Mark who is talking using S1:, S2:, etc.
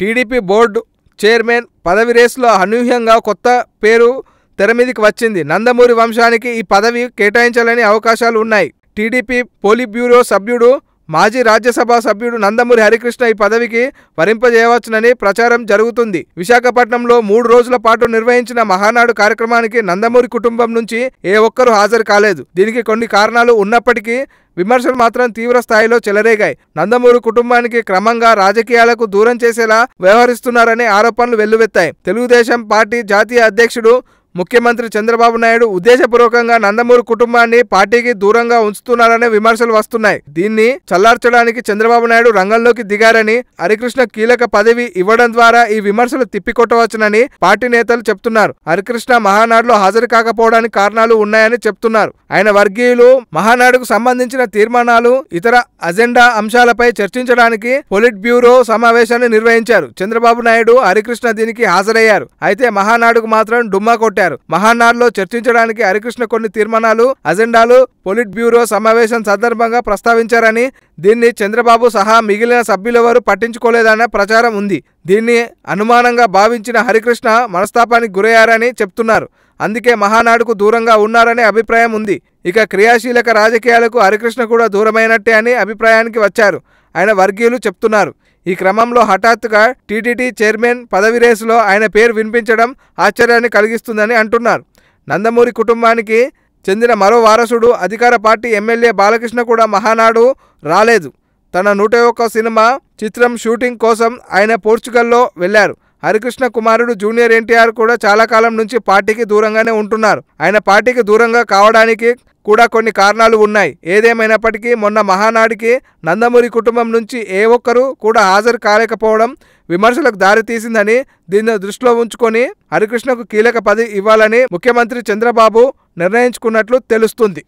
S1: TDP board chairman పదవి రేసులో అనూహ్యంగా కొత్త పేరు తెరమీదికి వచ్చింది. నందమూరి వంశానికి ఈ పదవి కేటాయించాలని అవకాశాలు ఉన్నాయి. టీడీపీ పోలిట్ బ్యూరో సభ్యుడు మాజీ రాజ్యసభ సభ్యుడు నందమూరి హరికృష్ణ ఈ పదవికి వరింపజేయవచ్చునని ప్రచారం జరుగుతుంది. విశాఖపట్నంలో మూడు రోజుల పాటు నిర్వహించిన మహానాడు కార్యక్రమానికి నందమూరి కుటుంబం నుంచి ఏ ఒక్కరూ హాజరు కాలేదు. దీనికి కొన్ని కారణాలు ఉన్నప్పటికీ విమర్శలు మాత్రం తీవ్ర స్థాయిలో చెలరేగాయి. నందమూరి కుటుంబానికి క్రమంగా రాజకీయాలకు దూరం చేసేలా వ్యవహరిస్తున్నారనే ఆరోపణలు వెల్లువెత్తాయి. తెలుగుదేశం పార్టీ జాతీయ అధ్యక్షుడు ముఖ్యమంత్రి చంద్రబాబు నాయుడు ఉద్దేశపూర్వకంగా నందమూరి కుటుంబాన్ని పార్టీకి దూరంగా ఉంచుతున్నారనే విమర్శలు వస్తున్నాయి. దీన్ని చల్లార్చడానికి చంద్రబాబు నాయుడు రంగంలోకి దిగారని హరికృష్ణ కీలక పదవి ఇవ్వడం ద్వారా ఈ విమర్శలు తిప్పికొట్టవచ్చునని పార్టీ నేతలు చెప్తున్నారు. హరికృష్ణ మహానాడులో హాజరు కాకపోవడానికి కారణాలు ఉన్నాయని చెప్తున్నారు. ఆయన వర్గీయులు మహానాడుకు సంబంధించిన తీర్మానాలు ఇతర అజెండా అంశాలపై చర్చించడానికి పొలిట్ బ్యూరో సమావేశాన్ని నిర్వహించారు. చంద్రబాబు నాయుడు హరికృష్ణ దీనికి హాజరయ్యారు. అయితే మహానాడుకు మాత్రం డుమ్మా కొట్టారు. మహానాడులో చర్చించడానికి హరికృష్ణ కొన్ని తీర్మానాలు అజెండాలు పొలిట్ బ్యూరో సమావేశం సందర్భంగా ప్రస్తావించారని దీన్ని చంద్రబాబు సహా మిగిలిన సభ్యులెవరూ పట్టించుకోలేదన్న ప్రచారం ఉంది. దీన్ని అనుమానంగా భావించిన హరికృష్ణ మనస్తాపానికి గురయ్యారని చెప్తున్నారు. అందుకే మహానాడుకు దూరంగా ఉన్నారనే అభిప్రాయం ఉంది. ఇక క్రియాశీలక రాజకీయాలకు హరికృష్ణ కూడా దూరమైనట్టే అని అభిప్రాయానికి వచ్చారు. ఆయన వర్గీయులు చెప్తున్నారు. ఈ క్రమంలో హఠాత్తుగా టీటీడీ చైర్మన్ పదవి రేసులో ఆయన పేరు వినిపించడం ఆశ్చర్యాన్ని కలిగిస్తుందని అంటున్నారు. నందమూరి కుటుంబానికి చెందిన మరో వారసుడు అధికార పార్టీ ఎమ్మెల్యే బాలకృష్ణ కూడా మహానాడు రాలేదు. తన నూట ఒక్క సినిమా చిత్రం షూటింగ్ కోసం ఆయన పోర్చుగల్లో వెళ్ళారు. హరికృష్ణ కుమారుడు జూనియర్ ఎన్టీఆర్ కూడా చాలా కాలం నుంచి పార్టీకి దూరంగానే ఉంటున్నారు. ఆయన పార్టీకి దూరంగా కావడానికి కూడా కొన్ని కారణాలు ఉన్నాయి. ఏదేమైనప్పటికీ మొన్న మహానాడికి నందమూరి కుటుంబం నుంచి ఏ ఒక్కరూ కూడా హాజరు కాలేకపోవడం విమర్శలకు దారితీసిందని దీన్ని దృష్టిలో ఉంచుకొని హరికృష్ణకు కీలక పది ఇవ్వాలని ముఖ్యమంత్రి చంద్రబాబు నిర్ణయించుకున్నట్లు తెలుస్తుంది.